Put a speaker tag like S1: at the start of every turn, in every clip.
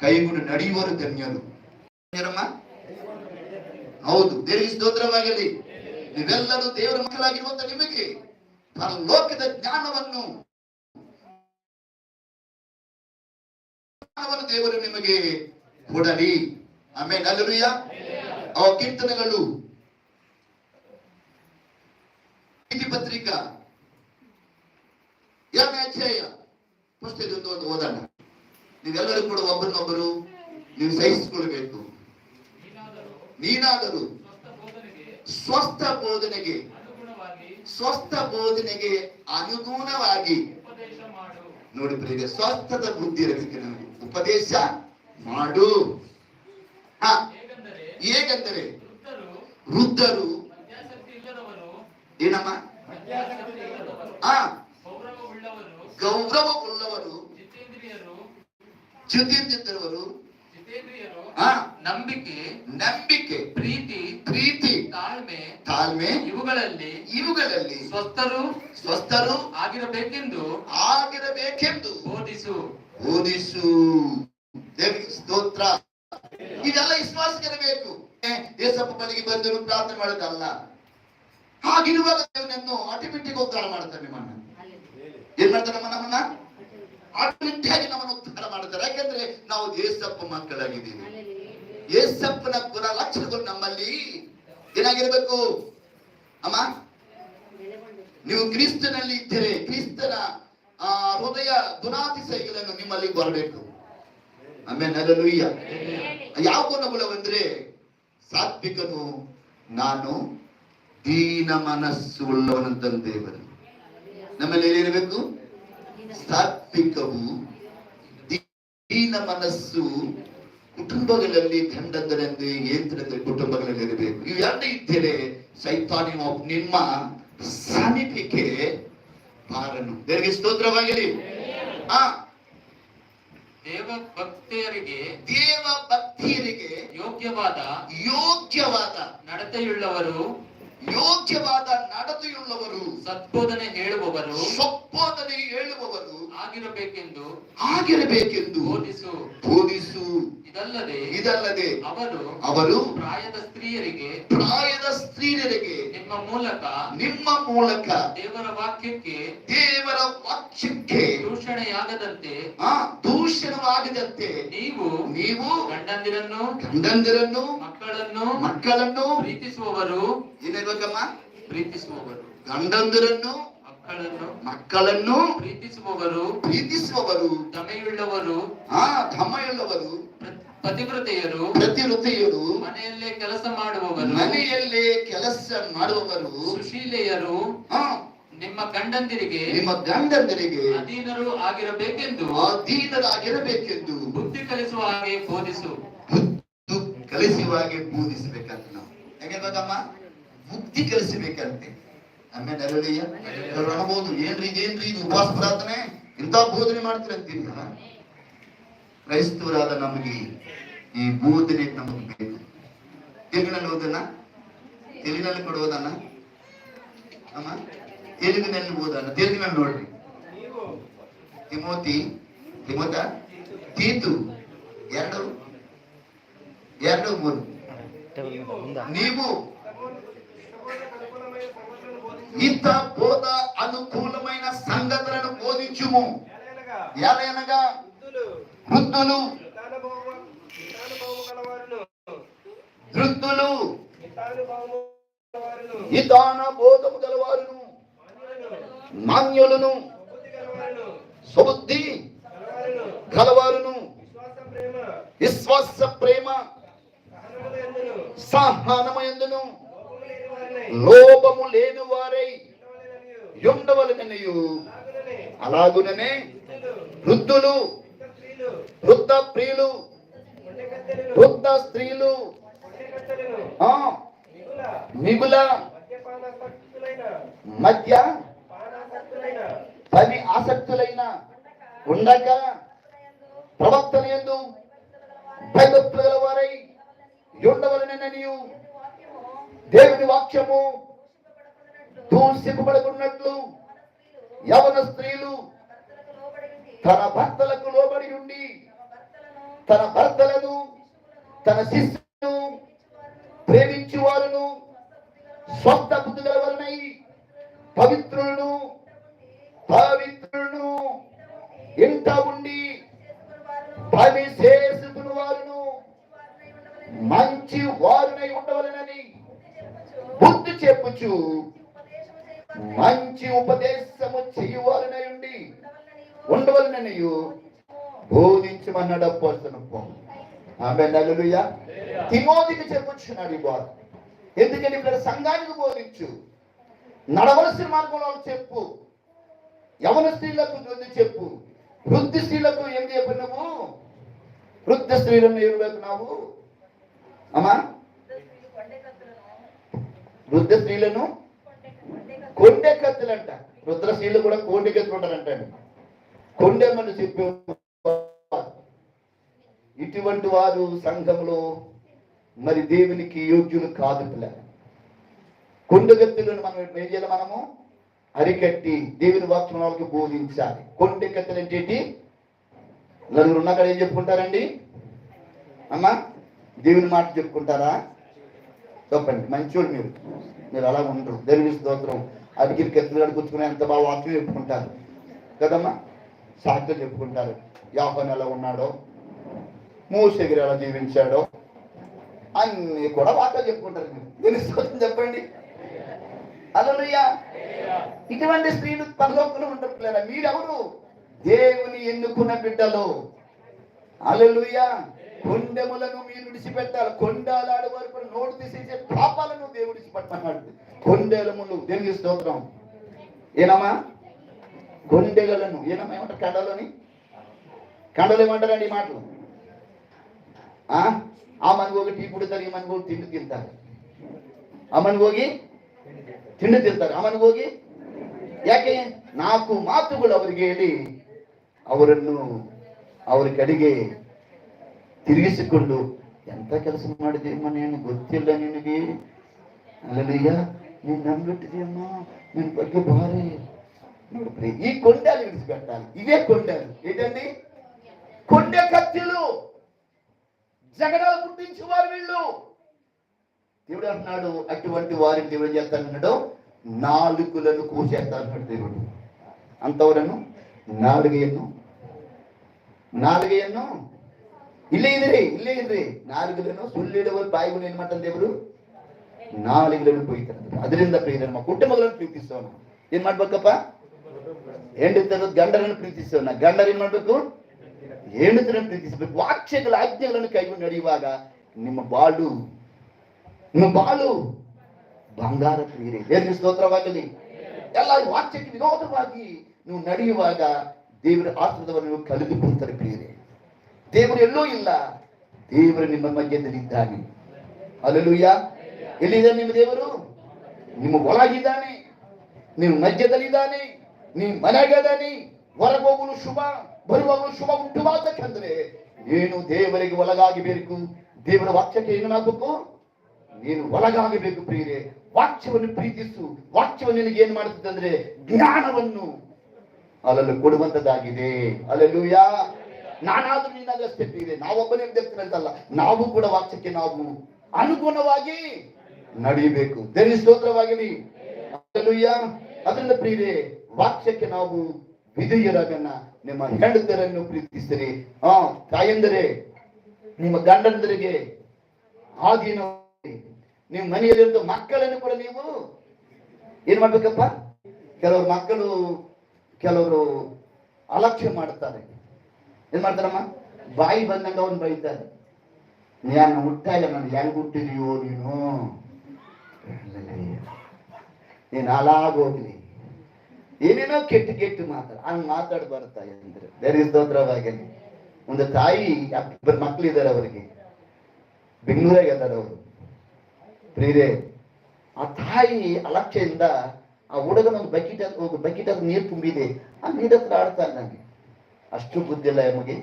S1: ಕೈಗೊಂಡು ನಡೆಯುವರು ಧನ್ಯರು. ಹೌದು ದೇವಿ ಸ್ತೋತ್ರವಾಗಲಿ. ನೀವೆಲ್ಲರೂ ದೇವರ ಮಕ್ಕಳಾಗಿರುವಂತ ನಿಮಗೆ ಪರಲೋಕದ ಜ್ಞಾನವನ್ನು ದೇವರು ನಿಮಗೆ ಕೊಡಲಿ. ಆಮೇಲೆ ಅಲ್ಲೂಯ ಅವ ಕೀರ್ತನೆಗಳು. ಪತ್ರಿಕಾ. ಎರಡನೇ ಅಧ್ಯಾಯ. ಒಂದು ಓದೋಣ. ನೀವೆಲ್ಲರೂ ಕೂಡ ಒಬ್ಬರನ್ನೊಬ್ಬರು ನೀವು ಸಹಿಸಿಕೊಳ್ಬೇಕು ನೀನಾದರೂ ಸ್ವಸ್ಥ ಬೋಧನೆಗೆ ಸ್ವಸ್ಥ ಬೋಧನೆಗೆ ಅನುಗುಣವಾಗಿ ನೋಡಿ ಪ್ರಿಯ ಸ್ವಸ್ಥದ ಬುದ್ಧಿ ಇರಬೇಕು ನಮಗೆ ಉಪದೇಶ ಮಾಡು. ಹೇಗೆಂದರೆ ವೃದ್ಧರು ಏನಮ್ಮ? ಗೌರವ ಉಳ್ಳವರು ಚ್ಯುತಿಯಿಂದಿದ್ದವರು ಆ
S2: ನಂಬಿಕೆ
S1: ನಂಬಿಕೆ
S2: ಪ್ರೀತಿ
S1: ಪ್ರೀತಿ
S2: ತಾಳ್ಮೆ
S1: ತಾಳ್ಮೆ
S2: ಇವುಗಳಲ್ಲಿ
S1: ಇವುಗಳಲ್ಲಿ
S2: ಸ್ವಸ್ಥರು
S1: ಸ್ವಸ್ಥರು
S2: ಆಗಿರಬೇಕೆಂದು
S1: ಆಗಿರಬೇಕೆಂದು
S2: ಬೋಧಿಸು.
S1: ಬೋಧಿಸು. ದೇವ ಸ್ತೋತ್ರ. ಇದೆಲ್ಲ ವಿಶ್ವಾಸಕ್ಕಿರಬೇಕು ಏಸಪ್ಪ ಬಳಿಗೆ ಬಂದು ಪ್ರಾರ್ಥನೆ ಮಾಡೋದಲ್ಲ. ಹಾಗಿರುವಾಗ ದೇವನನ್ನು ಆಟೋಮೆಟಿಕ್ ಉದ್ಧಾರ ಮಾಡ್ತಾರೆ ನಿಮ್ಮನ್ನ. ಏನ್ ಮಾಡ್ತಾರೆ ನಮ್ಮ ನಮ್ಮನ್ನ? ಆಟೋಮೆಟಿಕ್ ಆಗಿ ನಮ್ಮನ್ನು ಉದ್ಧಾರ ಮಾಡ್ತಾರೆ ಯಾಕಂದ್ರೆ ನಾವು ಏಸಪ್ಪ ಮಕ್ಕಳಾಗಿದ್ದೀವಿ. ಏಸಪ್ಪನ ಗುಣ ಲಕ್ಷಣಗಳು ನಮ್ಮಲ್ಲಿ ಏನಾಗಿರ್ಬೇಕು? ಅಮ್ಮ? ನೀವು ಕ್ರಿಸ್ತನಲ್ಲಿ ಇದ್ದರೆ ಕ್ರಿಸ್ತನ ಆ ಹೃದಯ ಗುಣಾತಿಶಯಗಳನ್ನು ನಿಮ್ಮಲ್ಲಿ ಬರಬೇಕು ಆಮೇಲೆ ಯಾವ ಯಾವ ಗುಣಗಳವಂದ್ರೆ ಸಾತ್ವಿಕನು ನಾನು ದೀನ ಮನಸ್ಸು ಉಳ್ಳವನಂತ ದೇವರು ನಮ್ಮಲ್ಲಿ ಏನಿರಬೇಕು ಸಾತ್ವಿಕವು ದೀನ ಮನಸ್ಸು ಕುಟುಂಬಗಳಲ್ಲಿ ಗಂಡಂದರಂತೆ ಏಂದ್ರಂದ್ರೆ ಕುಟುಂಬಗಳಲ್ಲಿ ಇರಬೇಕು ಇವೆರಡು ಇದ್ದರೆ ಸೈತಾನಿ ನಿಮ್ಮ ಸಮೀಪಕ್ಕೆ ಬಾರನು ದೇವರಿಗೆ ಸ್ತೋತ್ರವಾಗಲಿ. ಆ.
S2: ದೇವ ಭಕ್ತಿಯರಿಗೆ
S1: ದೇವ ಭಕ್ತಿಯರಿಗೆ
S2: ಯೋಗ್ಯವಾದ
S1: ಯೋಗ್ಯವಾದ
S2: ನಡತೆಯುಳ್ಳವರು
S1: ಯೋಗ್ಯವಾದ ನಡತೆಯುಳ್ಳವರು.
S2: ಸದ್ಬೋಧನೆ ಹೇಳುವವರು.
S1: ಸದ್ಬೋಧನೆ ಹೇಳುವವರು.
S2: ಆಗಿರಬೇಕೆಂದು
S1: ಆಗಿರಬೇಕೆಂದು
S2: ಬೋಧಿಸು.
S1: ಬೋಧಿಸು.
S2: ಇದಲ್ಲದೆ
S1: ಇದಲ್ಲದೆ
S2: ಅವರು
S1: ಅವರು
S2: ಪ್ರಾಯದ ಸ್ತ್ರೀಯರಿಗೆ
S1: ಪ್ರಾಯದ ಸ್ತ್ರೀಯರಿಗೆ
S2: ನಿಮ್ಮ ಮೂಲಕ
S1: ನಿಮ್ಮ ಮೂಲಕ
S2: ದೇವರ ವಾಕ್ಯಕ್ಕೆ
S1: ದೇವರ ವಾಕ್ಯಕ್ಕೆ
S2: ದೂಷಣೆಯಾಗದಂತೆ
S1: ಆ ದೂಷಣವಾಗದಂತೆ
S2: ನೀವು
S1: ನೀವು
S2: ಗಂಡಂದಿರನ್ನು
S1: ಗಂಡಂದಿರನ್ನು
S2: ಮಕ್ಕಳನ್ನು
S1: ಮಕ್ಕಳನ್ನು
S2: ಪ್ರೀತಿಸುವವರು.
S1: ಏನಿರ್ಬೇಕಮ್ಮ
S2: ಪ್ರೀತಿಸುವವರು.
S1: ಗಂಡಂದಿರನ್ನು
S2: ಮಕ್ಕಳನ್ನು
S1: ಮಕ್ಕಳನ್ನು
S2: ಪ್ರೀತಿಸುವವರು.
S1: ಪ್ರೀತಿಸುವವರು.
S2: ದಮೆಯುಳ್ಳವರು
S1: ಆ ದಮೆಯುಳ್ಳವರು
S2: ಪತಿವೃತೆಯರು ಪತಿವ್ರತೆಯರು.
S1: ಪ್ರತಿವೃತಿಯರು
S2: ಮನೆಯಲ್ಲೇ ಕೆಲಸ ಮಾಡುವವರು.
S1: ಮನೆಯಲ್ಲೇ ಕೆಲಸ ಮಾಡುವವರು.
S2: ಸುಶೀಲೆಯರು. ನಿಮ್ಮ ಗಂಡಂದಿರಿಗೆ
S1: ನಿಮ್ಮ ಗಂಡಂದಿರಿಗೆ
S2: ಅಧೀನರು ಆಗಿರಬೇಕೆಂದು.
S1: ಅಧೀನರಾಗಿರಬೇಕೆಂದು.
S2: ಬುದ್ಧಿ ಕಲಿಸುವ ಹಾಗೆ ಬೋಧಿಸು.
S1: ಬುದ್ಧಿ ಕಲಿಸುವ ಹಾಗೆ ಬೋಧಿಸಬೇಕಂತ ನಾವು. ಯಾಕೆಂಬಮ್ಮ ಬುದ್ಧಿ ಕಲಿಸಬೇಕಂತೆ. ಆಮೇಲೆ ಅರಳಿಯ ಅನ್ಬೋದು ಏನ್ರಿ ಏನ್ರಿ ಇದು ಉಪವಾಸ ಪ್ರಾರ್ಥನೆ? ಇಂಥ ಬೋಧನೆ ಮಾಡ್ತೀರಂತೀರಿ ಕ್ರೈಸ್ತವರಾದ ನಮಗೆ ಈ ಬೋಧನೆ ನಮಗೆ ಬೇಕು. ತೆಲುಗಿನಲ್ಲಿ ಓದನ್ನ ತೆಲುಗಿನಲ್ಲಿ ಕೊಡುವುದನ್ನ? ಅಮ್ಮ ತೆಲುಗಿನಲ್ಲಿ ಓದನ್ನ ತೆಲುಗಿನಲ್ಲಿ ನೋಡ್ರಿ? ತಿಮೋತಿ ತಿಮೋತ ತೀತು ಎರಡು ಎರಡು ಮೂರು. ನೀವು ఇంత బోధ అనుకూలమైన సంగతులను బోధించుము. ఎలయనగా వృద్ధులు. వృద్ధులు. నిదాన బోధము గలవారును. మాన్యులను. సుబుద్ధి గలవారును. విశ్వాస ప్రేమ. సహనమయందును లోపము లేని వారై ఉండవలననియు అలాగుననే వృద్ధులు వృద్ధ ప్రియులు వృద్ధ స్త్రీలు ఆ మిగుల మధ్య పని ఆసక్తులైన ఉండక ప్రవక్తలు ఎందు వారై గలవారై ఉండవలననియు దేవుని వాక్యము దూషింపబడుకున్నట్లు యవన స్త్రీలు తన భర్తలకు లోబడి ఉండి తన భర్తలను తన శిష్యులను ప్రేమించు వారును స్వంత బుద్ధి గలవరనై పవిత్రులను పవిత్రులను ఇంట ఉండి పని చేసుకుని వారును మంచి వారునై ఉండవలనని చెప్పుచు మంచి ఉపదేశము చేయువారునై ఉండి ఉండవలననియు బోధించమన్నాడు అపోస్తున్న పౌలు. ఆమె నలులుయ తిమోతికి చెప్పుచున్నాడు ఈ బాధ. ఎందుకని ఇక్కడ సంఘానికి బోధించు? నడవలసిన మార్గంలో చెప్పు. యవన స్త్రీలకు వృద్ధి చెప్పు. వృద్ధి స్త్రీలకు ఏం చెప్పు నువ్వు వృద్ధ స్త్రీలను ఏం లేకున్నావు? అమ్మా వృద్ధ స్త్రీలను కొండె కత్తులంట రుద్ర స్త్రీలు కూడా కొండె కత్తులు ఉంటారంట కొండెమ్మని చెప్పే ఇటువంటి వారు సంఘంలో మరి దేవునికి యోగ్యులు కాదు పిల్లలు. కొండగత్తులను మనం ఏం చేయాలి మనము? అరికట్టి దేవుని వాక్యం వాళ్ళకి బోధించాలి కొండెకత్తులు అంటే ఏంటి? నలుగురు ఉన్న ఏం చెప్పుకుంటారండి? అమ్మా దేవుని మాట చెప్పుకుంటారా? చెప్పండి. మంచోడు మీరు. మీరు అలా ఉండరు. దేవుని స్తోత్రం. అడిగిరి కత్తులు అడుగుచ్చుకుని ఎంత బాగా వాక్యం చెప్పుకుంటారు. కదమ్మా? సాధ్యం చెప్పుకుంటారు. యాహోన్ ఎలా ఉన్నాడో? మూసగిరి ఎలా జీవించాడో? అన్ని కూడా వాక్యం చెప్పుకుంటారు మీరు. దేవుని స్తోత్రం చెప్పండి. అలలుయ్యా ఇటువంటి స్త్రీలు పరలోకంలో ఉండట్లేదా మీరెవరు? దేవుని ఎన్నుకున్న బిడ్డలు. అలలుయ్యా కొండెములను మీరు విడిచిపెట్టాలి కొండాలాడు వరకు నోటు తీసేసే పాపాలను దేవుడు విడిచిపెట్టమన్నాడు కొండెలములు దేవుని స్తోత్రం ఏనమ్మా కొండెగలను ఏనమ్మా ఏమంటారు కండలోని కండలు ఏమంటారండి ఈ మాటలు ఆ ఆ మనగోగి టీ పుడతారు ఈ మనగోగి తిండి తింటారు ಆ ಮನೆಗೋಗಿ ತಿಂಡಿ ತಿಂತಾರೆ ಆ ಮನೆಗೋಗಿ ಯಾಕೆ ನಾಲ್ಕು ಮಾತುಗಳು ಅವರಿಗೆ ಹೇಳಿ ಅವರನ್ನು ಅವರ ಕಡೆಗೆ ತಿರುಗಿಸಿಕೊಂಡು ಎಂತ ಕೆಲಸ ಮಾಡಿದೆಯಮ್ಮ ನೀನು ಗೊತ್ತಿಲ್ಲ ನಿನಗೆ ಅಲ್ಲಯ್ಯ ನೀನು ನಂಬಿಟ್ಟಿದೆಯಮ್ಮ ನಿನ್ನ ಬಗ್ಗೆ ಭಾರಿ ನೋಡ್ರಿ ఈ కొండలు విడిచిపెట్టాలి ఇవే కొండలు ఏంటండి కొండ కత్తిలు జగడాలు పుట్టించేవారు వీళ్ళు దేవుడు అంటున్నాడు అటువంటి వారిని దేవుడు చేస్తానన్నాడు నాలుగులను కూసేస్తానన్నాడు దేవుడు అంతవరను నాలుగయ్యను ಇಲ್ಲೇ ಇದ್ರಿ ಇಲ್ಲೇ ಇದ್ರಿ. ನಾಲಿಗೆಗಳನ್ನು ಸುಳ್ಳಿಡುವ ಬಾಯಿಗಳು ಏನ್ ಮಾಡ್ತಾರೆ ದೇವರು? ನಾಲಿಗೆಗಳನ್ನು ಕುಯ್ತಾರೆ. ಅದರಿಂದ ಪ್ರಿಯ ನಮ್ಮ ಕುಟುಂಬಗಳನ್ನು ಪ್ರೀತಿಸೋಣ. ಏನ್ ಮಾಡ್ಬೇಕಪ್ಪ? ಹೆಂಡತರದ ಗಂಡರನ್ನು ಪ್ರೀತಿಸೋಣ. ಗಂಡರು ಏನ್ ಮಾಡ್ಬೇಕು? ಹೆಂಡತರನ್ನು ಪ್ರೀತಿಸಬೇಕು. ವಾಕ್ಯಗಳ, ಆಜ್ಞೆಗಳನ್ನು ಕೈಗೊಂಡು ನಡೆಯುವಾಗ ನಿಮ್ಮ ಬಾಳು ನಿಮ್ಮ ಬಾಳು ಬಂಗಾರ ಪ್ರಿಯರೇ. ದೇವರ ಸ್ತೋತ್ರವಾಗಲಿ. ಎಲ್ಲ ವಾಕ್ಯಕ್ಕೆ ವಿರೋಧವಾಗಿ ನೀವು ನಡೆಯುವಾಗ ದೇವರ ಆತ್ಮದವನ್ನು ಕಳೆದುಕೊಳ್ತಾರೆ ಪ್ರಿಯರೇ. ದೇವರು ಎಲ್ಲೂ ಇಲ್ಲ. ದೇವರು ನಿಮ್ಮ ಮಧ್ಯದಲ್ಲಿದ್ದಾನೆ. ಅಲ್ಲೂಯ್ಯ ಎಲ್ಲಿದ್ದಾನೆ ನಿಮ್ಮ ದೇವರು? ನಿಮ್ಮ ಒಳಗಿದ್ದಾನೆ. ನಿಮ್ಮ ಮಧ್ಯದಲ್ಲಿದ್ದಾನೆ. ನಿಮ್ಮ ಮನೆಗದಾನೆ. ಹೊರಗೋಗಲು ಶುಭ, ಬರುವಾಗಲು ಶುಭ ಉಂಟುವಾಗಬೇಕಂದ್ರೆ ಏನು ದೇವರಿಗೆ ಒಳಗಾಗಬೇಕು? ದೇವರ ವಾಕ್ಯಕ್ಕೆ ಏನಾಗಬೇಕು? ನೀನು ಒಳಗಾಗಬೇಕು ಪ್ರಿಯರೇ. ವಾಕ್ಯವನ್ನು ಪ್ರೀತಿಸು. ವಾಕ್ಯವನ್ನು ನಿನಗೆ ಏನ್ ಮಾಡುತ್ತದೆ ಅಂದ್ರೆ ಜ್ಞಾನವನ್ನು. ಅಲ್ಲಲ್ಲಿ ಕೊಡುವಂತದ್ದಾಗಿದೆ. ಅಲ್ಲೂಯ ನಾನಾದ್ರೂ ಅಷ್ಟೇ ಇದೆ. ನಾವೊಬ್ಬನೇ ಅಂತಲ್ಲ, ನಾವು ಕೂಡ ವಾಕ್ಯಕ್ಕೆ ನಾವು ಅನುಗುಣವಾಗಿ ನಡೀಬೇಕು. ದೇವಿ ಸ್ತೋತ್ರವಾಗಲಿ. ಅದರಿಂದ ಪ್ರಿಯರೇ, ವಾಕ್ಯಕ್ಕೆ ನಾವು ವಿಧೇಯರಾಗನ್ನ ನಿಮ್ಮ ಹೆಂಡತರನ್ನು ಪ್ರೀತಿಸಿರಿ ಆ, ತಾಯಂದರೆ, ನಿಮ್ಮ ಗಂಡಂದರಿಗೆ ಆಧೀನ ನಿಮ್ಮ ಮನೆಯಲ್ಲಿರುವ ಮಕ್ಕಳನ್ನು ಕೂಡ ನೀವು ಏನ್ ಮಾಡ್ಬೇಕಪ್ಪ? ಕೆಲವರು ಮಕ್ಕಳು ಕೆಲವರು ಅಲಕ್ಷ್ಯ ಮಾಡ್ತಾರೆ. ಏನ್ ಮಾಡ್ತಾರಮ್ಮ? ಬಾಯಿ ಬಂದಂಗ ಅವ್ನು ಬೈತಾರೆ ನಾನು ಹುಟ್ಟ ಇಲ್ಲ ನಾನು ಹೆಂಗ್ ಹುಟ್ಟಿದೀಯೋ ನೀನು? ನೀನು ಹಾಲಾಗೋಗ್ಲಿ ಏನೇನೋ ಕೆಟ್ಟ ಕೆಟ್ಟ ಮಾತಾಡ, ಹಂಗ್ ಮಾತಾಡಬಾರ್ದ ಅಂದ್ರೆ ಬೇರೆ ಸ್ತೋತ್ರವಾಗಲಿ ಒಂದು ತಾಯಿ, ಇಬ್ಬರು ಮಕ್ಕಳಿದ್ದಾರೆ ಅವರಿಗೆ. ಬೆಂಗಳೂರಾಗ ಅವರು. ಪ್ರೀರೆ, ಆ ತಾಯಿ ಅಲಕ್ಷ್ಯದಿಂದ ಆ ಹುಡುಗನ ಒಂದು ಬಕೆಟ್ ಹೋಗಿ ಬಕೆಟ್ ನೀರು ತುಂಬಿದೆ. ಆ ನೀರ ಹತ್ರ ಆಡ್ತಾನೆ ನನಗೆ ಅಷ್ಟು ಬುದ್ಧಿ ಇಲ್ಲ ಎಮಗೆ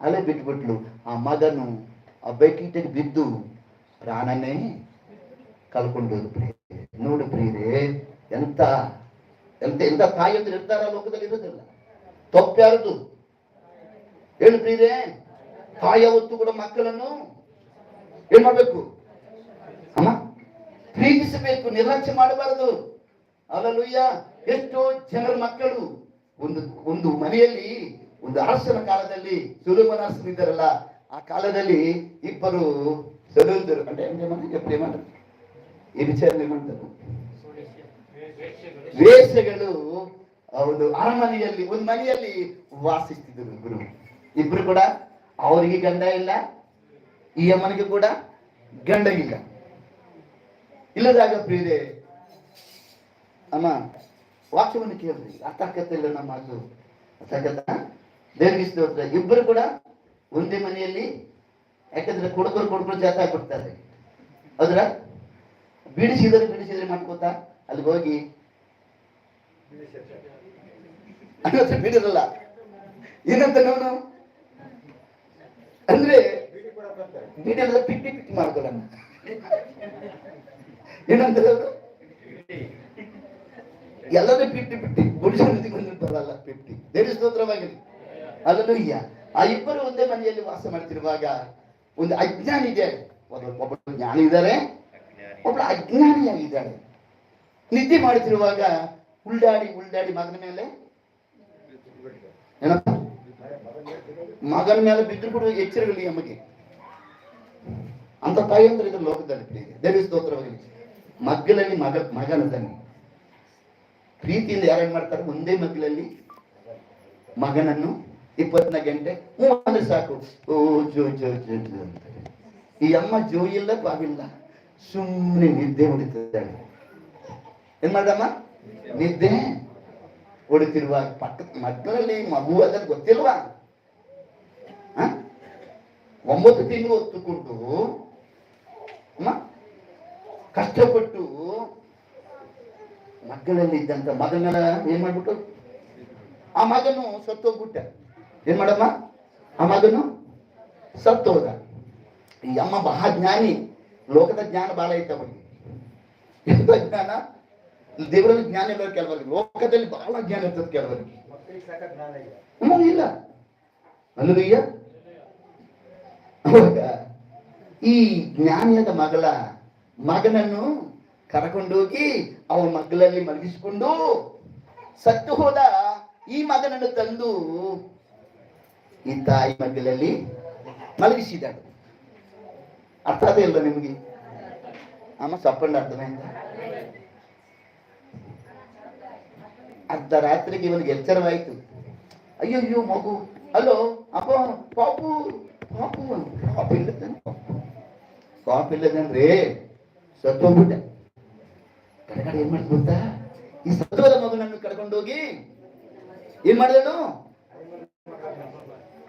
S1: ಅಲ್ಲೇ ಬಿಟ್ಬಿಟ್ಲು. ಆ ಮಗನು ಆ ಬಕೆಟಿಗೆ ಬಿದ್ದು ಪ್ರಾಣನೇ ಕಳ್ಕೊಂಡು ಪ್ರಿಯ ನೋಡು ಪ್ರಿಯರೇ, ಎಂತ ಎಂತ ಎಂತ ತಾಯಿ ಅಂದ್ರೆ ಇರ್ತಾರ ಲೋಕದಲ್ಲಿ ಇರೋದಿಲ್ಲ ತಪ್ಪ್ಯಾರದು ಹೇಳು ಪ್ರಿಯರೇ ತಾಯಿ ಹೊತ್ತು ಕೂಡ ಮಕ್ಕಳನ್ನು ಏನ್ ಮಾಡ್ಬೇಕು? ಅಮ್ಮ, ಪ್ರೀತಿಸಬೇಕು, ನಿರ್ಲಕ್ಷ್ಯ ಮಾಡಬಾರದು. ಅಲ್ಲಲುಯ್ಯ, ಎಷ್ಟೋ ಜನರ ಮಕ್ಕಳು ಒಂದು ಒಂದು ಮನೆಯಲ್ಲಿ ಒಂದು ಅರಸನ ಕಾಲದಲ್ಲಿ ಸುಲಭನ ಅರಸನಿದ್ದಾರಲ್ಲ, ಆ ಕಾಲದಲ್ಲಿ ಇಬ್ಬರು ಸಲುಂದರು ಅಂದ್ರೆ ಪ್ರೇಮ ಈ ವಿಚಾರಣೆ ವೇಷಗಳು, ಒಂದು ಅರಮನೆಯಲ್ಲಿ, ಒಂದು ಮನೆಯಲ್ಲಿ ವಾಸಿಸ್ತಿದ್ರು ಇಬ್ಬರು ಇಬ್ರು ಕೂಡ ಅವರಿಗೆ ಗಂಡ ಇಲ್ಲ, ಈ ಅಮ್ಮನಿಗೆ ಕೂಡ ಗಂಡ ಇಲ್ಲದಾಗ ಪ್ರೀದೆ ಅಮ್ಮ, ವಾಕ್ಯವನ್ನು ಕೇಳ್ರಿ. ಅರ್ಥ ಇಲ್ಲ ನಮ್ಮ ಅದು ಅರ್ಥ ದೇವ್ರಿಗೆ ಸ್ತೋತ್ರ ಇಬ್ಬರು ಕೂಡ ಒಂದೇ ಮನೆಯಲ್ಲಿ, ಯಾಕಂದ್ರೆ ಕೊಡುಕರು ಕೊಡುಕರು ಜಾತ ಆಗ್ಬಿಡ್ತಾರೆ ಅದ್ರ ಬಿಡಿಸಿದ್ರೆ ಬಿಡಿಸಿದ್ರೆ ಮಾಡ್ಕೋತಾ? ಅಲ್ಲಿಗೆ ಹೋಗಿ. ಬಿಡಿರಲ್ಲ? ಏನಂತ ನಾವು ಅಂದ್ರೆ ಬಿಡಿಲ್ಲ ಪಿಟ್ಟಿ ಪಿಟ್ಟಿ ಮಾಡ್ಕೊಳ್ಳ ಏನಂತ ಎಲ್ಲರೂ ಪಿಟ್ಟಿ ಪಿಟ್ಟಿ. ಗುಡಿಸೋದಿಗೊಂದು ಬರಲ್ಲ ಪಿಟ್ಟಿ. ದೇವಿ ಸ್ತೋತ್ರವಾಗಿರಲಿ ಇಲ್ಲ ಆ ಇಬ್ಬರು ಒಂದೇ ಮನೆಯಲ್ಲಿ ವಾಸ ಮಾಡ್ತಿರುವಾಗ ಒಂದು ಅಜ್ಞಾನಿ ಇದೆ. ಒಬ್ಬ- ಒಬ್ಬರು ಜ್ಞಾನಿ ಇದ್ದಾರೆ. ಒಬ್ಬಳು ಅಜ್ಞಾನಿಯಾಗಿದ್ದಾಳೆ. ನಿದ್ದೆ ಮಾಡುತ್ತಿರುವಾಗ ಉಲ್ಡಾಡಿ ಉಲ್ಡಾಡಿ ಮಗನ ಮೇಲೆ ಏನಪ್ಪ? ಮಗನ ಮೇಲೆ ಬಿದ್ದರು ಕೂಡ ಎಚ್ಚರಗಲಿ ನಮಗೆ. ಅಂತ ತಾಯಿ ಅಂದ್ರೆ ಇದ್ರ ಲೋಕದಲ್ಲಿ ಪ್ರೀತಿ. ದೇವಿ ಸ್ತೋತ್ರವಾಗಿ ಮಗ್ಗಲಲ್ಲಿ ಮಗ ಮಗನದನ್ನು ಪ್ರೀತಿಯಿಂದ ಯಾರೇನ್ ಮಾಡ್ತಾರೆ? ಒಂದೇ ಮಗ್ಗಲಲ್ಲಿ ಮಗನನ್ನು ಇಪ್ಪತ್ನಾಲ್ಕು ಗಂಟೆ. ಹ್ಞೂ, ಅಂದ್ರೆ ಸಾಕು. ಓ, ಜೋ ಜೋ ಜೋ ಜೋ ಈ ಅಮ್ಮ ಜೋ ಇಲ್ಲ ಬಾವಿಲ್ಲ ಸುಮ್ಮನೆ ನಿದ್ದೆ ಹೊಡಿತಿದ್ದಾಳೆ. ಏನ್ ಮಾಡ್ದಮ್ಮ? ನಿದ್ದೆ ಹೊಡಿತಿರುವಾಗ ಪಕ್ಕ ಮಕ್ಕಳಲ್ಲಿ ಮಗು ಅದಕ್ಕೆ ಗೊತ್ತಿಲ್ವಾ? ಒಂಬತ್ತು ತಿಂಗಳು ಹೊತ್ತುಕೊಂಡು ಅಮ್ಮ, ಕಷ್ಟಪಟ್ಟು ಮಕ್ಕಳಲ್ಲಿ ಇದ್ದಂತ ಮಗನ ಏನ್ ಮಾಡ್ಬಿಟ್ಟು? ಆ ಮಗನು ಸತ್ತೋಗ್ಬಿಟ್ಟ. ಏನ್ ಮಾಡಮ್ಮ? ಆ ಮಗನು ಹೋದ. ಈ ಅಮ್ಮ ಬಹಳ ಜ್ಞಾನಿ. ಲೋಕದ ಜ್ಞಾನ ಬಹಳ ಐತೆ ಅವನಿಗೆ. ಎಂತ ಜ್ಞಾನ? ದೇವರಲ್ಲಿ ಜ್ಞಾನ ಇಲ್ಲ ಕೆಲವರಿಗೆ ಲೋಕದಲ್ಲಿ ಬಹಳ ಜ್ಞಾನ ಇರ್ತದೆ ಕೆಲವರಿಗೆ ಇಲ್ಲ. ಅಲ್ಲದಯ್ಯ ಅವಾಗ ಈ ಜ್ಞಾನಿಯಾದ ಮಗಳ ಮಗನನ್ನು ಕರಕೊಂಡೋಗಿ ಅವನ ಮಕ್ಕಳಲ್ಲಿ ಮಲಗಿಸಿಕೊಂಡು ಸತ್ತು ಹೋದ. ಈ ಮಗನನ್ನು ತಂದು ಈ ತಾಯಿ ಮಗ್ಗಲಲ್ಲಿ ಮಲಗಿಸಿದಳು ಅರ್ಥ ಅದೇ ಇಲ್ವಾ ನಿಮಗೆ? ಅಮ್ಮ ಸಪ್ಪಂಡ ಅರ್ಥమైందా ಅರ್ಧ ರಾತ್ರಿಗೆ ಇವನಿಗೆ ಎಚ್ಚರವಾಯಿತು. ಅಯ್ಯೋ ಅಯ್ಯೋ, ಮಗು. ಹಲೋ, ಅಪ್ಪ, ಪಾಪು ಪಾಪು ಪಾಪು ಇಲ್ಲದನ್ ಪಾಪು. ಇಲ್ಲದಂದ್ರೆ ಸತ್ತೋಗ್ಬಿಟ್ಟೆ ಕಡೆ ಕಡೆ ಏನ್ ಮಾಡ್ತು ಗೊತ್ತಾ? ಈ ಸತ್ವದ ಹೋಗಿ ಕರ್ಕೊಂಡೋಗಿ ಏನ್ ಮಾಡಿದನು?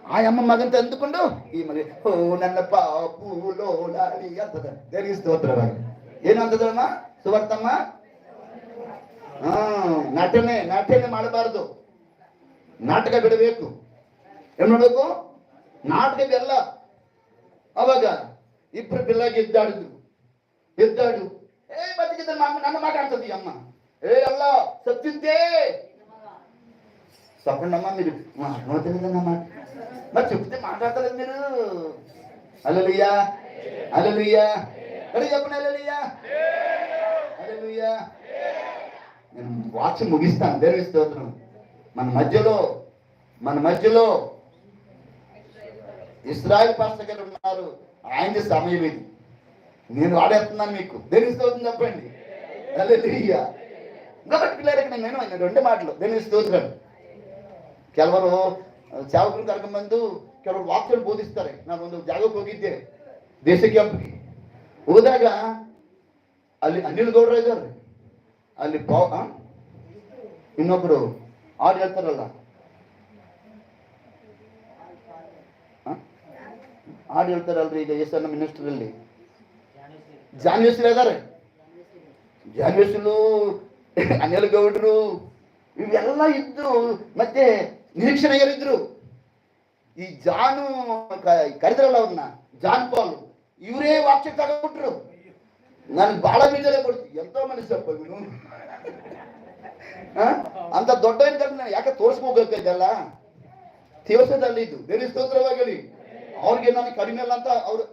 S1: ಆ ಅಮ್ಮ ಮಗಂತ ಅಂದುಕೊಂಡು ಈ ಮಗ ಓ ನನ್ನ ಪಾಪು ಲೋಲಾಳಿ ಅಂತದ ದೇವರಿಗೆ ಸ್ತೋತ್ರವಾಗಿ ಏನು ಅಂತದಮ್ಮ ಸುವರ್ತಮ್ಮ ಹಾ ನಟನೆ ನಟನೆ ಮಾಡಬಾರದು ನಾಟಕ ಬಿಡಬೇಕು ಏನ್ ಮಾಡ್ಬೇಕು ನಾಟಕ ಬೆಲ್ಲ ಅವಾಗ ಇಬ್ರು ಬಿಲ್ಲಾಗಿ ಎದ್ದಾಡಿದ್ರು ಎದ್ದಾಡು ಏ ಬದುಕಿದ್ರೆ ನನ್ನ ಮಾತಾಡ್ತದೆ ಈ ಅಮ್ಮ ಏ ಅಲ್ಲ ಸತ್ತಿದ್ದೇ చెప్పండమ్మా మీరు మాట్లాడుతుందమ్మా మరి. చెప్తే మాట్లాడతలేదు మీరు. అలలుయ్యా అలలుయ్యా అరే చెప్పండి అలలుయ్యా అలలుయ్యా నేను వాచ్ ముగిస్తాను దేవి స్తోత్రం. మన మధ్యలో మన మధ్యలో ఇస్రాయల్ పాస్టర్ గారు ఉన్నారు. ఆయనది సమయం ఇది. నేను వాడేస్తున్నాను మీకు. దేవుని స్తోత్రం చెప్పండి. అలలుయ్యా ఇంకొకటి పిల్లలకి నేను రెండు మాటలు. దేవుని స్తోత్రం. ಕೆಲವರು ಸೇವಕರು ಕರ್ಕೊಂಡ್ಬಂದು ಕೆಲವರು ವಾಕ್ಯಗಳು ಬೋಧಿಸ್ತಾರೆ ನಾನು ಒಂದು ಜಾಗಕ್ಕೆ ಹೋಗಿದ್ದೆ, ದೇಶಕ್ಕೆ ಕ್ಯಾಂಪ್ಗೆ ಹೋದಾಗ ಅಲ್ಲಿ ಅನಿಲ್ ಗೌಡ್ರ ಇದ್ದಾರೆ ಅಲ್ಲಿ ಪಾ ಆ? ಇನ್ನೊಬ್ರು ಆಡ್ ಹೇಳ್ತಾರಲ್ಲ? ಹಾಡು ಹೇಳ್ತಾರಲ್ರಿ ಈಗ ನಮ್ಮ ಮಿನಿಸ್ಟರ್ ಜಾನ್ವೇಶ್ವರ ಇದಾರೆ ಜಾನ್ವೇಶ್ವರು ಅನಿಲ್ ಗೌಡ್ರು, ಇವೆಲ್ಲ ಇದ್ದು ಮತ್ತೆ ನಿರೀಕ್ಷಣೆಯರಿದ್ರು ಈ ಜಾನು ಕರೆದ್ರಲ್ಲ ಅವ್ರನ್ನ, ಜಾನ್ ಪಾಲ್. ಇವರೇ ವಾಕ್ಯ ತಗೊಂಡ್ಬಿಟ್ರು ನನ್ಗೆ ಬಹಳ ಬೇಜಾರ ಕೊಡ್ತು. ಎಂತ ಮನುಷ್ಯಪ್ಪ ಇವನು? ಅಂತ ದೊಡ್ಡ ಯಾಕೆ ತೋರಿಸ್ಕೋಬೇಕಿದ್ದಲ್ಲ ದಿವಸದಲ್ಲಿ ಇದು ಬೇರೆ ಸ್ತೋತ್ರವಾಗಲಿ. ಅವ್ರಿಗೆ ನಾನು ಕಡಿಮೆ ಅಲ್ಲ ಅಂತ ಅವ್ರು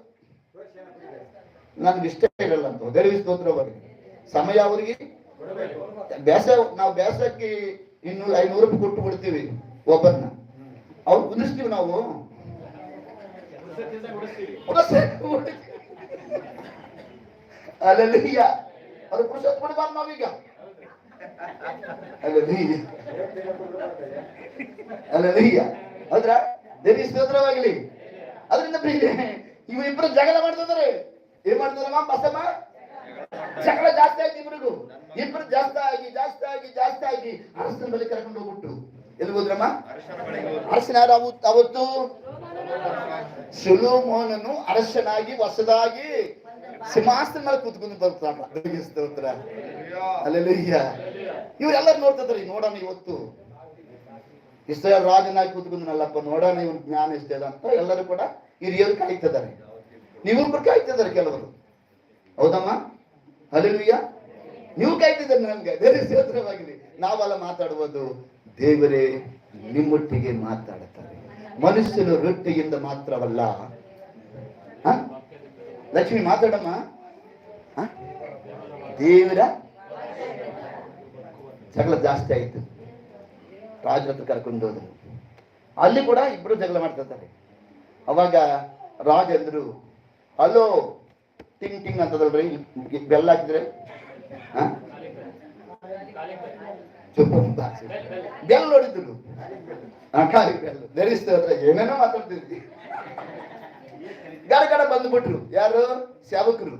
S1: ನನ್ಗೆ ಇಷ್ಟ ಇರಲ್ಲ ಅಂತ. ದೇವಿ ಸ್ತೋತ್ರವಾಗಿ ಸಮಯ ಅವರಿಗೆ ಬೇಸ ನಾವು ಬೇಸಕ್ಕೆ ಇನ್ನೂರು ಐನೂರು ರೂಪಾಯಿ ಕೊಟ್ಟು ಬಿಡ್ತೀವಿ. ಒಬ್ಬರನ್ನ ಅವ್ರು ಕುದಿಸ್ತೀವಿ ನಾವು. ಅಲ್ಲಲ್ಲಿಯ ಅದು ಪುರುಷತ್ ಕೊಡಬಾರ್ದು ನಾವೀಗ. ಅಲ್ಲಲ್ಲಿಯ ಅಲ್ಲಲ್ಲಿಯ ದೇವಿ ಸ್ತೋತ್ರವಾಗಲಿ ಅದರಿಂದ ಇವ ಇಬ್ರು ಜಗಳ ಮಾಡ್ತಿದ್ದಾರೆ ಏನ್ ಮಾಡ್ತಾರಮ್ಮ ಬಸಮ್ಮ? ಜಗಳ ಜಾಸ್ತಿ ಆಯ್ತು ಇಬ್ರಿಗೂ. ಇಬ್ರು ಜಾಸ್ತಿ ಆಗಿ ಜಾಸ್ತಿ ಆಗಿ ಜಾಸ್ತಿ ಆಗಿ ಅರಸನ ಬಳಿ ಕರ್ಕೊಂಡು ಹೋಗ್ಬಿಟ್ಟು ಎಲ್ಲಿ ಹೋದ್ರಮ್ಮ? ಅರಸನ ಯಾರು ಅವತ್ತು ಸುಲೋಮೋನನು ಅರಸನಾಗಿ ಹೊಸದಾಗಿ ಸಿಂಹಾಸನ ಮೇಲೆ ಕೂತ್ಕೊಂಡು ದೇವಿಗೆ ಸ್ತೋತ್ರ ಅಲ್ಲೆಲ್ಲೂಯ್ಯ ಇವ್ರೆಲ್ಲರೂ ನೋಡ್ತಿದ್ರಿ ನೋಡೋಣ ಇವತ್ತು. ಇಷ್ಟೇ ರಾಜನಾಗಿ ಕೂತ್ಕೊಂಡನಲ್ಲಪ್ಪ ನೋಡೋಣ ಇವನ್ ಜ್ಞಾನ ಎಷ್ಟಿದೆ ಅಂತ ಎಲ್ಲರೂ ಕೂಡ ಹಿರಿಯರು ಕಾಯ್ತಿದ್ದಾರೆ. ನೀವು ಕಾಯ್ತಿದ್ದಾರೆ ಕೆಲವರು. ಹೌದಮ್ಮ? ಅಲ್ಲೆಲ್ಲಯ್ಯ ನೀವು ಕಾಯ್ತಿದ್ದಾರೆ ನಮ್ಗೆ ಬೇರೆ ಸ್ತೋತ್ರವಾಗಿದೆ ನಾವೆಲ್ಲ ಮಾತಾಡುವುದು ದೇವರೇ, ನಿಮ್ಮೊಟ್ಟಿಗೆ ಮಾತಾಡುತ್ತಾರೆ ಮನುಷ್ಯನ ರೊಟ್ಟಿಯಿಂದ ಮಾತ್ರವಲ್ಲ? ಲಕ್ಷ್ಮಿ, ಮಾತಾಡಮ್ಮ? ದೇವರ? ಜಗಳ ಜಾಸ್ತಿ ಆಯ್ತು. ರಾಜರ ಹತ್ರ ಕರ್ಕೊಂಡು ಹೋದ್ರು. ಅಲ್ಲಿ ಕೂಡ ಇಬ್ರು ಜಗಳ ಮಾಡ್ತಿರ್ತಾರೆ ಅವಾಗ ರಾಜ ಅಂದ್ರು, ಹಲೋ, ಟಿಂಗ್ ಟಿಂಗ್ ಅಂತದಲ್ರಿ? ಬೆಲ್ಲ ಹಾಕಿದ್ರೆ? ಬೆಲ್ ಹೊಡಿದ್ರು ಆ ಖಾಲಿ ಬೆಲ್ ಏನೇನೋ ಮಾತಾಡ್ತಿದ್ವಿ. ಗಡ ಗಡ ಬಂದ್ಬಿಟ್ರು. ಯಾರು? ಸೇವಕರು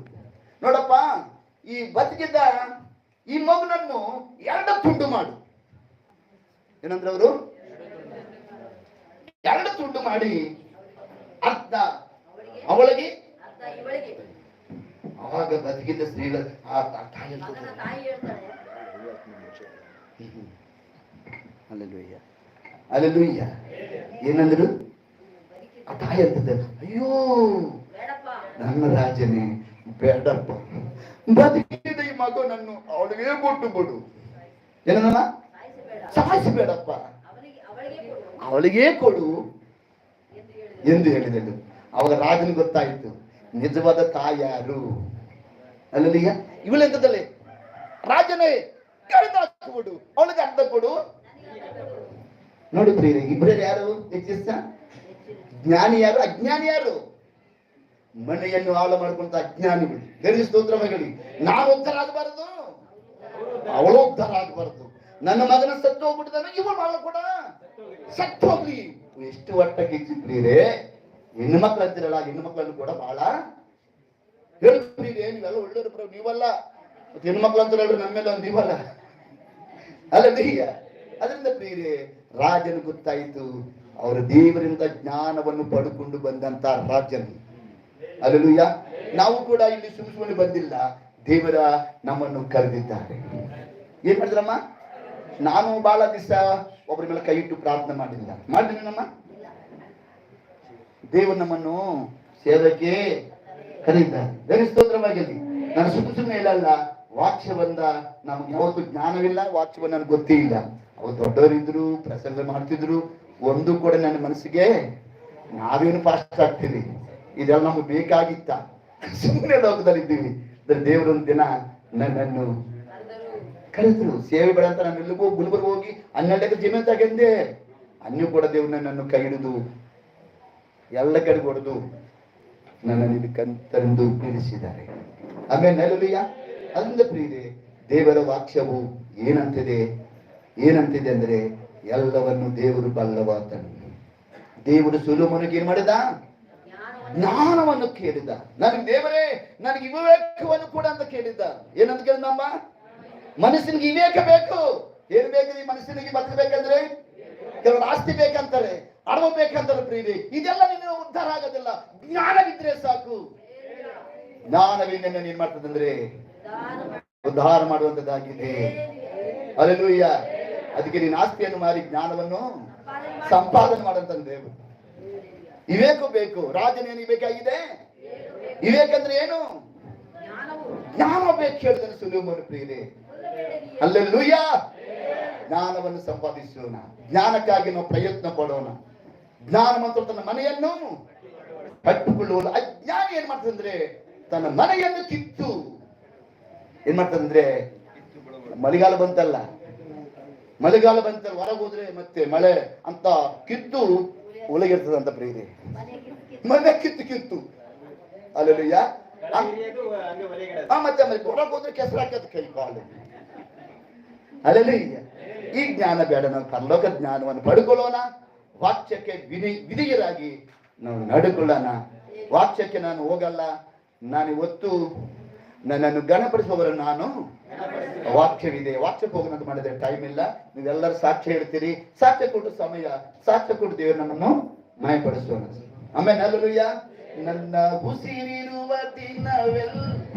S1: ನೋಡಪ್ಪ ಈ ಬದುಕಿದ್ದ ಈ ಮಗುನನ್ನು ಎರಡು ತುಂಡು ಮಾಡು. ಏನಂದ್ರೆ ಅವರು? ಎರಡು ತುಂಡು ಮಾಡಿ ಅರ್ಧ ಅವಳಿಗೆ ಅವಾಗ ಬದುಕಿದ್ದ ಸ್ತ್ರೀಗಳು ಆ ಆ ತಾಯಿ
S3: ಅಲ್ಲೂಯ್ಯ
S1: ಅಲ್ಲೆಲ್ಲೂಯ್ಯ ಏನಂದ್ರು? ಆ ತಾಯಿ ಅಯ್ಯೋ
S3: ಬೇಡಪ್ಪ
S1: ನನ್ನ ರಾಜನೇ, ಬೇಡಪ್ಪ. ಬದುಕಿದ ಈ ಮಗನನ್ನು ಅವಳಿಗೆ ಕೊಟ್ಟು ಬಿಡು. ಸಾಯಿಸಿ
S3: ಅವನಿಗೆ ಅವಳಿಗೆ ಕೊಡು. ಎಂದು ಹೇಳಿದ
S1: ಎಂದು ಹೇಳಿದಳು. ಅವಾಗ ರಾಜನಿಗೆ ಗೊತ್ತಾಯಿತು, ನಿಜವಾದ ತಾಯಿ ಯಾರು? ಅಲ್ಲಲ್ಲಿಯ ಇವಳೆಂತದಲ್ಲೇ ರಾಜನೇ? ಕಡಿದ ಕೊಡು ಅವಳಿಗೆ ಅರ್ಧ ಕೊಡು. ನೋಡಿ ಪ್ರಿಯರೇ ಇಬ್ಬರು ಯಾರು? ಹೆಚ್ಚಿಸ ಜ್ಞಾನಿ ಯಾರು? ಅಜ್ಞಾನಿ ಯಾರು? ಮನೆಯನ್ನು ಹಾಳು ಮಾಡ್ಕೊಂತ ಅಜ್ಞಾನಿಗಳು. ಗರಿ ಸ್ತೋತ್ರ ಮಗಳಿ. ನಾವು ಉದ್ಧಾರ ಆಗಬಾರದು ಅವಳು ಉದ್ಧಾರ ಆಗಬಾರದು ನನ್ನ ಮಗನ ಸತ್ತು ಹೋಗ್ಬಿಟ್ಟಿದ್ದಾನೆ, ಇವಳು ಮಗಳು ಕೂಡ. ಸತ್ತು ಹೋಗ್ಲಿ. ಎಷ್ಟು ಒಟ್ಟ ಕಿಚ್ಚಿದ್ರೀರೇ ಹೆಣ್ಣು ಮಕ್ಕಳು ಅಂತಿರಲ್ಲ, ಹೆಣ್ಣು ಮಕ್ಕಳನ್ನು ಕೂಡ ಬಹಳ ಹೇಳ್ತೀರಿ ನೀವೆಲ್ಲ ಒಳ್ಳೆಯವರು ನೀವಲ್ಲ. ಮತ್ತೆ ಹೆಣ್ಣು ಅಂತಾರಲ್ರಿ ನಮ್ಮ ಮೇಲೆ ನೀವಲ್ಲ. ಅಲ್ಲ ನೀಗ ಅದರಿಂದ ಪ್ರಿಯರೇ ರಾಜನ ಗೊತ್ತಾಯಿತು, ಅವರ ದೇವರಿಂದ ಜ್ಞಾನವನ್ನು ಪಡ್ಕೊಂಡು ಬಂದಂತ ರಾಜನು. ಅಲ್ಲೂಯ್ಯ ನಾವು ಕೂಡ ಇಲ್ಲಿ ಸುಮ್ ಸುಮ್ಮನೆ ಬಂದಿಲ್ಲ, ದೇವರ ನಮ್ಮನ್ನು ಕರೆದಿದ್ದಾರೆ. ಏನ್ ಮಾಡಿದ್ರಮ್ಮ? ನಾನು ಬಹಳ ದಿವಸ ಒಬ್ಬರ ಮೇಲೆ ಕೈ ಇಟ್ಟು ಪ್ರಾರ್ಥನೆ ಮಾಡಿಲ್ಲ. ಮಾಡಿದ್ರೆ ನಮ್ಮ ದೇವರು ನಮ್ಮನ್ನು ಸೇವಕ್ಕೆ ಕರೀತಾರೆ ಸ್ತೋತ್ರವಾಗಿರಲಿ ನಾನು ಸುಮ್ಮನೆ ಸುಮ್ಮನೆ ಹೇಳಲ್ಲ ಬಂದ ನಮ್ಗೆ ಯಾವತ್ತು ಜ್ಞಾನವಿಲ್ಲ ಬಂದ ನನಗೆ ಗೊತ್ತೇ ಇಲ್ಲ. ಅವ್ರು ದೊಡ್ಡವರಿದ್ರು, ಪ್ರಸಂಗ ಮಾಡ್ತಿದ್ರು, ಒಂದು ಕೂಡ ನನ್ನ ಮನಸ್ಸಿಗೆ ನಾವೇನು ಫಾಸ್ಟ್ ಆಗ್ತೀವಿ ಇದೆಲ್ಲ ನಮ್ಗೆ ಬೇಕಾಗಿತ್ತ. ಸುಮ್ಮನೆ ಲೋಕದಲ್ಲಿದ್ದೀವಿ ದೇವರೊಂದು ದಿನ ನನ್ನನ್ನು ಕರೆದ್ರು. ಸೇವೆ ಬೇಡ ಅಂತ ನಾನೆಲ್ಲಿಗೂ ಗುಲ್ಬರ್ಗ ಹೋಗಿ ಹನ್ನೆರಡಕ್ಕೆ ಜೀವನ ತಗೊಂಡೆ ಅನ್ನು ಕೂಡ ದೇವ್ರು ನನ್ನನ್ನು ಕೈ ಹಿಡಿದು ಎಲ್ಲ ಕಡೆ ಹೊಡೆದು ನನ್ನನ್ನು ಇದಕ್ಕಂತಂದು ನಿಲ್ಲಿಸಿದ್ದಾರೆ. ಆಮೇಲೆ ನೆಲಲಿಯ ಅದರಿಂದ ಪ್ರಿಯರೇ ದೇವರ ವಾಕ್ಯವು ಏನಂತಿದೆ? ಏನಂತಿದೆ ಅಂದ್ರೆ, ಎಲ್ಲವನ್ನು ದೇವರು ಬಲ್ಲವಾತನು ದೇವರು ಸುಲಭನಿಗೆ ಏನ್ ಮಾಡಿದ?
S3: ಜ್ಞಾನವನ್ನು
S1: ಕೇಳಿದ. ನನಗೆ ದೇವರೇ, ನನಗೆ ವಿವೇಕವನ್ನು ಕೂಡ ಅಂತ ಕೇಳಿದ್ದ. ಏನಂತ ಕೇಳಿದಮ್ಮ ಮನಸ್ಸಿನಿಗೆ ವಿವೇಕ ಬೇಕು. ಏನ್ ಬೇಕು? ಈ ಮನಸ್ಸಿನಿಗೆ ಬದುಕಬೇಕಂದ್ರೆ ಕೆಲವರು ಆಸ್ತಿ ಬೇಕಂತಾರೆ ಅಡವ ಬೇಕಂತಾರೆ ಪ್ರೀತಿ. ಇದೆಲ್ಲ ನಿನ್ನ ಉದ್ಧಾರ ಆಗೋದಿಲ್ಲ. ಜ್ಞಾನವಿದ್ರೆ ಸಾಕು. ಜ್ಞಾನವಿಂದ ಏನ್ ಮಾಡ್ತದಂದ್ರೆ ಉದ್ಧಾರ ಮಾಡುವಂತದ್ದಾಗಿದೆ. ಅಲ್ಲೂಯ್ಯ ಅದಕ್ಕೆ ನೀನು ಆಸ್ತಿಯನ್ನು ಮಾರಿ ಜ್ಞಾನವನ್ನು ಸಂಪಾದನೆ ಮಾಡಂತ ದೇವರು. ಇವೇಕು ಬೇಕು. ರಾಜನೇನು ಬೇಕಾಗಿದೆ ಇವೇಕಂದ್ರೆ ಏನು? ಜ್ಞಾನ ಬೇಕು ಹೇಳಿದ್ರೆ ಸುಲಭವನ್ನು ಪ್ರಿಯರೇ. ಅಲ್ಲೆಲ್ಲೂಯ್ಯ ಜ್ಞಾನವನ್ನು ಸಂಪಾದಿಸೋಣ. ಜ್ಞಾನಕ್ಕಾಗಿ ನಾವು ಪ್ರಯತ್ನ ಪಡೋಣ. ಜ್ಞಾನ ಮತ್ತು ತನ್ನ ಮನೆಯನ್ನು ಕಟ್ಟುಕೊಳ್ಳುವ ಅಜ್ಞಾನ ಏನ್ ಮಾಡ್ತಂದ್ರೆ, ತನ್ನ ಮನೆಯನ್ನು ಕಿತ್ತು ಏನ್ ಮಾಡ್ತಂದ್ರೆ ಮಳೆಗಾಲ ಬಂತಲ್ಲ? ಮಳೆಗಾಲ ಬಂತಲ್ಲ ಹೊರಗೋದ್ರೆ ಮತ್ತೆ ಮಳೆ ಅಂತ ಕಿತ್ತು ಒಳಗಿರ್ತದಂತ ಪ್ರೀತಿ.
S3: ಮನೆ ಕಿತ್ತು
S1: ಕಿತ್ತು. ಆ ಮತ್ತೆ ಆಮೇಲೆ ಹೊರಗೆ ಹೋದ್ರೆ ಕೆಸರಾಕದ ಕೈ ಕಾಲು. ಅಲ್ಲಿ ಈ ಜ್ಞಾನ ಬೇಡ, ನಾವು ಪರಲೋಕ ಜ್ಞಾನವನ್ನು ಪಡ್ಕೊಳ್ಳೋಣ. ವಾಕ್ಯಕ್ಕೆ ವಿಧಿ ವಿಧಿಯರಾಗಿ ನಾವು ನಡ್ಕೊಳ್ಳೋಣ. ವಾಕ್ಯಕ್ಕೆ ನಾನು ಹೋಗಲ್ಲ. ನಾನು ಇವತ್ತು ನನ್ನನ್ನು ಗಣಪಡಿಸುವವರು ನಾನು. ವಾಕ್ಯವಿದೆ. ವಾಕ್ಯ ಅಂತ ಮಾಡಿದ್ರೆ ಟೈಮ್ ಇಲ್ಲ. ನೀವೆಲ್ಲರೂ ಸಾಕ್ಷ್ಯ ಹೇಳ್ತೀರಿ. ಸಾಕ್ಷ್ಯ ಕೊಟ್ಟು ಸಮಯ, ಸಾಕ್ಷ್ಯ ಕೊಟ್ಟು ದೇವರು ನನ್ನನ್ನು ಮಾಯಪಡಿಸುವ ಆಮೇಲೆ ನನ್ನ ಉಸಿರಿರುವ ದಿನವೆಲ್ಲ